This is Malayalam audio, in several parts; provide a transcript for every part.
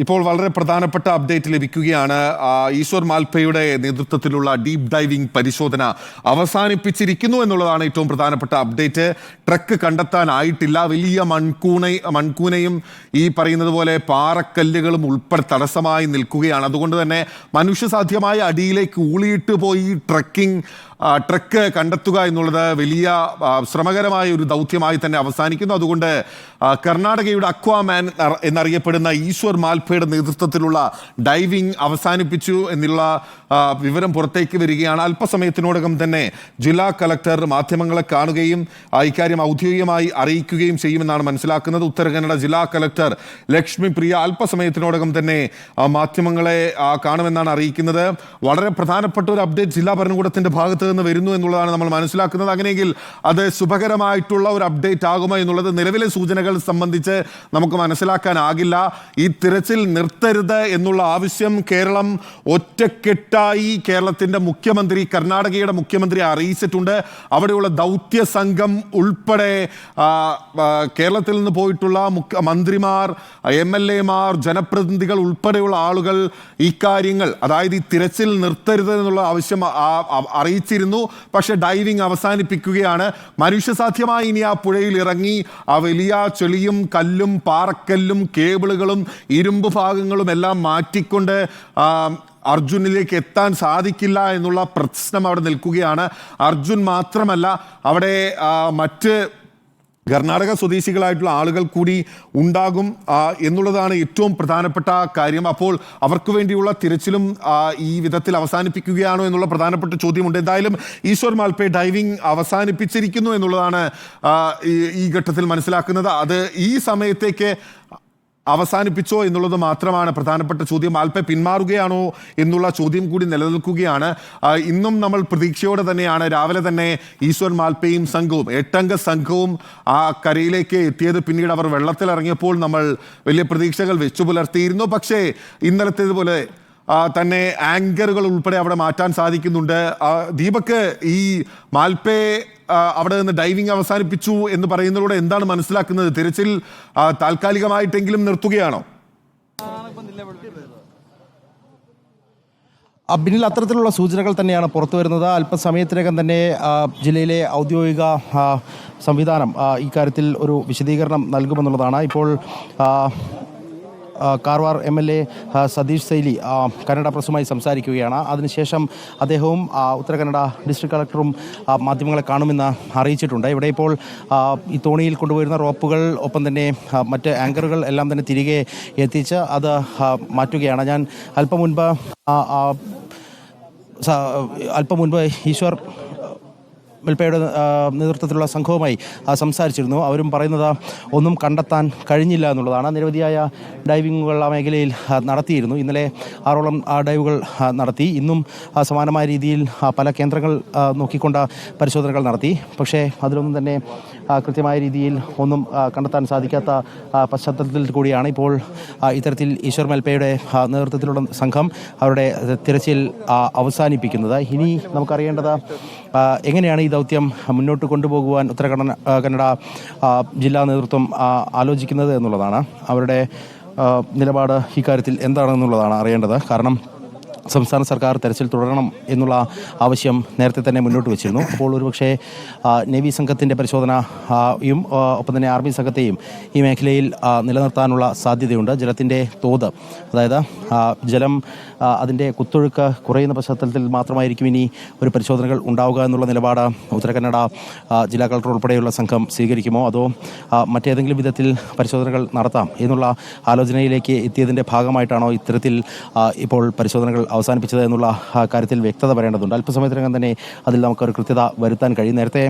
ഇപ്പോൾ വളരെ പ്രധാനപ്പെട്ട അപ്ഡേറ്റ് ലഭിക്കുകയാണ്. ഈശ്വർ മാൽപ്പയുടെ നേതൃത്വത്തിലുള്ള ഡീപ് ഡൈവിംഗ് പരിശോധന അവസാനിപ്പിച്ചിരിക്കുന്നു എന്നുള്ളതാണ് ഏറ്റവും പ്രധാനപ്പെട്ട അപ്ഡേറ്റ് ട്രക്ക് കണ്ടെത്താനായിട്ടില്ല. വലിയ മൺകൂണ മൺകൂനയും ഈ പറയുന്നത് പോലെ പാറക്കല്ലുകളും ഉൾപ്പെടെ തടസ്സമായി നിൽക്കുകയാണ്. അതുകൊണ്ട് തന്നെ മനുഷ്യസാധ്യമായ അടിയിലേക്ക് ഊളിയിട്ട് പോയി ട്രക്കിംഗ് ട്രക്ക് കണ്ടെത്തുക എന്നുള്ളത് വലിയ ശ്രമകരമായ ഒരു ദൗത്യമായി തന്നെ അവസാനിക്കുന്നു. അതുകൊണ്ട് കർണാടകയുടെ അക്വാമാൻ എന്നറിയപ്പെടുന്ന ഈശ്വർ മാൽപ്പയുടെ നേതൃത്വത്തിലുള്ള ഡൈവിംഗ് അവസാനിപ്പിച്ചു എന്നുള്ള വിവരം പുറത്തേക്ക് വരികയാണ്. അല്പസമയത്തിനോടകം തന്നെ ജില്ലാ കലക്ടർ മാധ്യമങ്ങളെ കാണുകയും ഇക്കാര്യം ഔദ്യോഗികമായി അറിയിക്കുകയും ചെയ്യുമെന്നാണ് മനസ്സിലാക്കുന്നത്. ഉത്തര കന്നഡ ജില്ലാ കലക്ടർ ലക്ഷ്മി പ്രിയ അല്പസമയത്തിനോടകം തന്നെ മാധ്യമങ്ങളെ കാണുമെന്നാണ് അറിയിക്കുന്നത്. വളരെ പ്രധാനപ്പെട്ട ഒരു അപ്ഡേറ്റ് ജില്ലാ ഭരണകൂടത്തിന്റെ ഭാഗത്ത് നിന്ന് വരുന്നു എന്നുള്ളതാണ് നമ്മൾ മനസ്സിലാക്കുന്നത്. അങ്ങനെയെങ്കിൽ അത് ശുഭകരമായിട്ടുള്ള ഒരു അപ്ഡേറ്റ് ആകുമോ എന്നുള്ളത് നിലവിലെ സൂചനകൾ സംബന്ധിച്ച് നമുക്ക് മനസ്സിലാക്കാനാകില്ല. ഈ തിരച്ചിൽ നിർത്തരുത് എന്നുള്ള ആവശ്യം കേരളം ഒറ്റക്കെട്ടായി കേരളത്തിന്റെ മുഖ്യമന്ത്രി കർണാടകയുടെ മുഖ്യമന്ത്രി അറിയിച്ചിട്ടുണ്ട്. അവിടെയുള്ള ദൗത്യ സംഘം ഉൾപ്പെടെ കേരളത്തിൽ നിന്ന് പോയിട്ടുള്ള മന്ത്രിമാർ എം എൽ എമാർ ജനപ്രതിനിധികൾ ഉൾപ്പെടെയുള്ള ആളുകൾ ഇക്കാര്യങ്ങൾ അതായത് ഈ തിരച്ചിൽ നിർത്തരുത് എന്നുള്ള ആവശ്യം അറിയിച്ചിരുന്നു. പക്ഷേ ഡൈവിംഗ് അവസാനിപ്പിക്കുകയാണ്. മനുഷ്യസാധ്യമായി ഇനി ആ പുഴയിൽ ഇറങ്ങി ആ വലിയ ചെളിയും കല്ലും പാറക്കല്ലും കേബിളുകളും ഇരുമ്പ് ഭാഗങ്ങളും എല്ലാം മാറ്റിക്കൊണ്ട് അർജുനിലേക്ക് എത്താൻ സാധിക്കില്ല എന്നുള്ള പ്രശ്നം അവിടെ നിൽക്കുകയാണ്. അർജുൻ മാത്രമല്ല അവിടെ മറ്റ് കർണാടക സ്വദേശികളായിട്ടുള്ള ആളുകൾ കൂടി ഉണ്ടാകും എന്നുള്ളതാണ് ഏറ്റവും പ്രധാനപ്പെട്ട കാര്യം. അപ്പോൾ അവർക്ക് വേണ്ടിയുള്ള തിരച്ചിലും ഈ വിധത്തിൽ അവസാനിപ്പിക്കുകയാണോ എന്നുള്ള പ്രധാനപ്പെട്ട ചോദ്യമുണ്ട്. എന്തായാലും ഈശ്വർ മാൽപ്പെ ഡൈവിംഗ് അവസാനിപ്പിച്ചിരിക്കുന്നു എന്നുള്ളതാണ് ഈ ഘട്ടത്തിൽ മനസ്സിലാക്കുന്നത്. അത് ഈ സമയത്തേക്ക് അവസാനിപ്പിച്ചോ എന്നുള്ളത് മാത്രമാണ് പ്രധാനപ്പെട്ട ചോദ്യം. മാൽപ്പെ പിന്മാറുകയാണോ എന്നുള്ള ചോദ്യം കൂടി നിലനിൽക്കുകയാണ്. ഇന്നും നമ്മൾ പ്രതീക്ഷയോടെ തന്നെയാണ്. രാവിലെ തന്നെ ഈശ്വർ മാൽപ്പയും സംഘവും എട്ടംഗ സംഘവും ആ കരയിലേക്ക് എത്തിയത്. പിന്നീട് അവർ വെള്ളത്തിലിറങ്ങിയപ്പോൾ നമ്മൾ വലിയ പ്രതീക്ഷകൾ വെച്ചു പുലർത്തിയിരുന്നു പക്ഷേ ഇന്നലത്തേതുപോലെ തന്നെ ആങ്കറുകൾ ഉൾപ്പെടെ അവിടെ മാറ്റാൻ സാധിക്കുന്നുണ്ട്. ആ, ദീപക്ക് ഈ മാൽപേ അവിടെ നിന്ന് ഡൈവിംഗ് അവസാനിപ്പിച്ചു എന്ന് പറയുന്നതിലൂടെ എന്താണ് മനസ്സിലാക്കുന്നത്? തിരച്ചിൽ താൽക്കാലികമായിട്ടെങ്കിലും നിർത്തുകയാണോ? അബിനിൽ അത്തരത്തിലുള്ള സൂചനകൾ തന്നെയാണ് പുറത്തു വരുന്നത്. അല്പസമയത്തിനകം തന്നെ ജില്ലയിലെ ഔദ്യോഗിക സംവിധാനം ഇക്കാര്യത്തിൽ ഒരു വിശദീകരണം നൽകുമെന്നുള്ളതാണ്. ഇപ്പോൾ Karwar M L A Satish Sail Kannada പ്രസുമായി സംസാരിക്കുകയാണ്. അതിനുശേഷം അദ്ദേഹവും ഉത്തര കന്നഡ ഡിസ്ട്രിക്ട് കളക്ടറും മാധ്യമങ്ങളെ കാണുമെന്ന് അറിയിച്ചിട്ടുണ്ട്. ഇവിടെ ഇപ്പോൾ ഈ തോണിയിൽ കൊണ്ടുവരുന്ന റോപ്പുകൾ ഒപ്പം തന്നെ മറ്റ് ആങ്കറുകൾ എല്ലാം തന്നെ തിരികെ എത്തിച്ച് അത് മാറ്റുകയാണ്. ഞാൻ അല്പം മുൻപ് അല്പം മുൻപ് ഈശ്വർ മിൽപ്പയുടെ നേതൃത്വത്തിലുള്ള സംഘവുമായി സംസാരിച്ചിരുന്നു. അവരും പറയുന്നത് ഒന്നും കണ്ടെത്താൻ കഴിഞ്ഞില്ല എന്നുള്ളതാണ്. നിരവധിയായ ഡൈവിങ്ങുകൾ ആ മേഖലയിൽ നടത്തിയിരുന്നു. ഇന്നലെ ആറോളം ഡൈവുകൾ നടത്തി. ഇന്നും സമാനമായ രീതിയിൽ പല കേന്ദ്രങ്ങൾ നോക്കിക്കൊണ്ട പരിശോധനകൾ നടത്തി. പക്ഷേ അതിലൊന്നും തന്നെ കൃത്യമായ രീതിയിൽ ഒന്നും കണ്ടെത്താൻ സാധിക്കാത്ത പശ്ചാത്തലത്തിൽ കൂടിയാണ് ഇപ്പോൾ ഇത്തരത്തിൽ ഈശ്വർ മൽപ്പയുടെ നേതൃത്വത്തിലുള്ള സംഘം അവരുടെ തിരച്ചിൽ അവസാനിപ്പിക്കുന്നത്. ഇനി നമുക്കറിയേണ്ടത് എങ്ങനെയാണ് ഈ ദൗത്യം മുന്നോട്ട് കൊണ്ടുപോകുവാൻ ഉത്തര കന്നഡ ജില്ലാ നേതൃത്വം ആലോചിക്കുന്നത് എന്നുള്ളതാണ്. അവരുടെ നിലപാട് ഇക്കാര്യത്തിൽ എന്താണെന്നുള്ളതാണ് അറിയേണ്ടത്. കാരണം സംസ്ഥാന സർക്കാർ തെരച്ചിൽ തുടരണം എന്നുള്ള ആവശ്യം നേരത്തെ തന്നെ മുന്നോട്ട് വെച്ചിരുന്നു. അപ്പോൾ ഒരുപക്ഷെ നേവി സംഘത്തിന്റെ പരിശോധനയും ഒപ്പം തന്നെ ആർമി സംഘത്തെയും ഈ മേഖലയിൽ നിലനിർത്താനുള്ള സാധ്യതയുണ്ട്. ജലത്തിന്റെ തോത് അതായത് ജലം അതിന്റെ കുത്തൊഴുക്ക് കുറയുന്ന പശ്ചാത്തലത്തിൽ മാത്രമായിരിക്കും ഇനി ഒരു പരിശോധനകൾ ഉണ്ടാവുക എന്നുള്ള നിലപാട് ഉത്തരകന്നഡ ജില്ലാ കളക്ടർ ഉൾപ്പെടെയുള്ള സംഘം സ്വീകരിക്കുമോ? അതോ മറ്റേതെങ്കിലും വിധത്തിൽ പരിശോധനകൾ നടത്താം എന്നുള്ള ആലോചനയിലേക്ക് എത്തിയതിന്റെ ഭാഗമായിട്ടാണോ ഇത്തരത്തിൽ ഇപ്പോൾ പരിശോധനകൾ അവസാനിപ്പിച്ചത് എന്നുള്ള കാര്യത്തിൽ വ്യക്തത വരേണ്ടതുണ്ട് അല്പസമയത്തിനകം തന്നെ അതിൽ നമുക്കൊരു കൃത്യത വരുത്താൻ കഴിയും. നേരത്തെ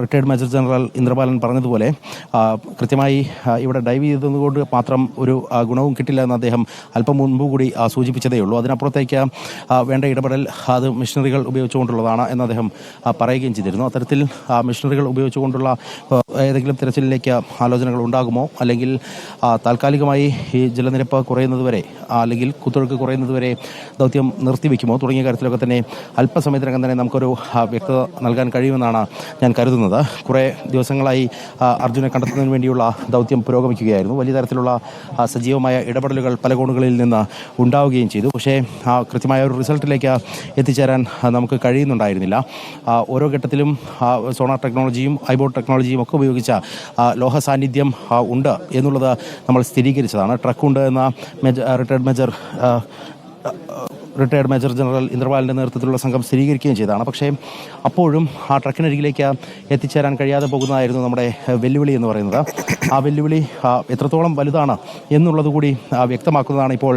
റിട്ടയർഡ് മേജർ ജനറൽ ഇന്ദ്രബാലൻ പറഞ്ഞതുപോലെ കൃത്യമായി ഇവിടെ ഡൈവ് ചെയ്തതുകൊണ്ട് മാത്രം ഒരു ഗുണവും കിട്ടില്ല എന്ന് അദ്ദേഹം അല്പം മുൻപ് കൂടി സൂചിപ്പിച്ചതേ ഉള്ളൂ. അതിനപ്പുറത്തേക്ക് വേണ്ട ഇടപെടൽ അത് മിഷനറികൾ ഉപയോഗിച്ചുകൊണ്ടുള്ളതാണ് എന്ന് അദ്ദേഹം പറയുകയും ചെയ്തിരുന്നു. അത്തരത്തിൽ മിഷനറികൾ ഉപയോഗിച്ചുകൊണ്ടുള്ള ഏതെങ്കിലും തിരച്ചിലിലേക്ക് ആലോചനകൾ ഉണ്ടാകുമോ? അല്ലെങ്കിൽ താൽക്കാലികമായി ഈ ജലനിരപ്പ് കുറയുന്നതുവരെ അല്ലെങ്കിൽ കുത്തൊഴുക്ക് കുറയുന്നതുവരെ ദൗത്യം നിർത്തിവെക്കുമോ? തുടങ്ങിയ കാര്യത്തിലൊക്കെ തന്നെ അല്പസമയത്തിനകം തന്നെ നമുക്കൊരു വ്യക്തത നൽകാൻ കഴിയുമെന്നാണ് ഞാൻ കരുതുന്നത്. കുറേ ദിവസങ്ങളായി അർജുനെ കണ്ടെത്തുന്നതിന് വേണ്ടിയുള്ള ദൗത്യം പുരോഗമിക്കുകയായിരുന്നു. വലിയ തരത്തിലുള്ള സജീവമായ ഇടപെടലുകൾ പല കോണുകളിൽ നിന്ന് ഉണ്ടാവുകയും ചെയ്തു. പക്ഷേ ആ, കൃത്യമായ ഒരു റിസൾട്ടിലേക്ക് എത്തിച്ചേരാൻ നമുക്ക് കഴിയുന്നുണ്ടായിരുന്നില്ല. ഓരോ ഘട്ടത്തിലും സോണാർ ടെക്നോളജിയും ഐബോട്ട് ടെക്നോളജിയും ഒക്കെ ഉപയോഗിച്ച ലോഹ സാന്നിധ്യം ഉണ്ട് എന്നുള്ളത് നമ്മൾ സ്ഥിരീകരിച്ചതാണ്. ട്രക്കുണ്ട് എന്ന major retired major retired major general ഇന്ദ്രപാലിന്റെ നേതൃത്വത്തിലുള്ള സംഘം സ്ഥിരീകരിക്കുകയും ചെയ്തതാണ്. പക്ഷേ അപ്പോഴും ആ ട്രക്കിനരികിലേക്ക് എത്തിച്ചേരാൻ കഴിയാതെ പോകുന്നതായിരുന്നു നമ്മുടെ വെല്ലുവിളി എന്ന് പറയുന്നത്. ആ വെല്ലുവിളി എത്രത്തോളം വലുതാണ് എന്നുള്ളത് കൂടി വ്യക്തമാക്കുന്നതാണ് ഇപ്പോൾ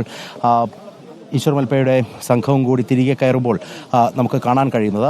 ഈശ്വർ മൽപ്പയുടെ സംഘവും കൂടി തിരികെ കയറുമ്പോൾ നമുക്ക് കാണാൻ കഴിയുന്നത്.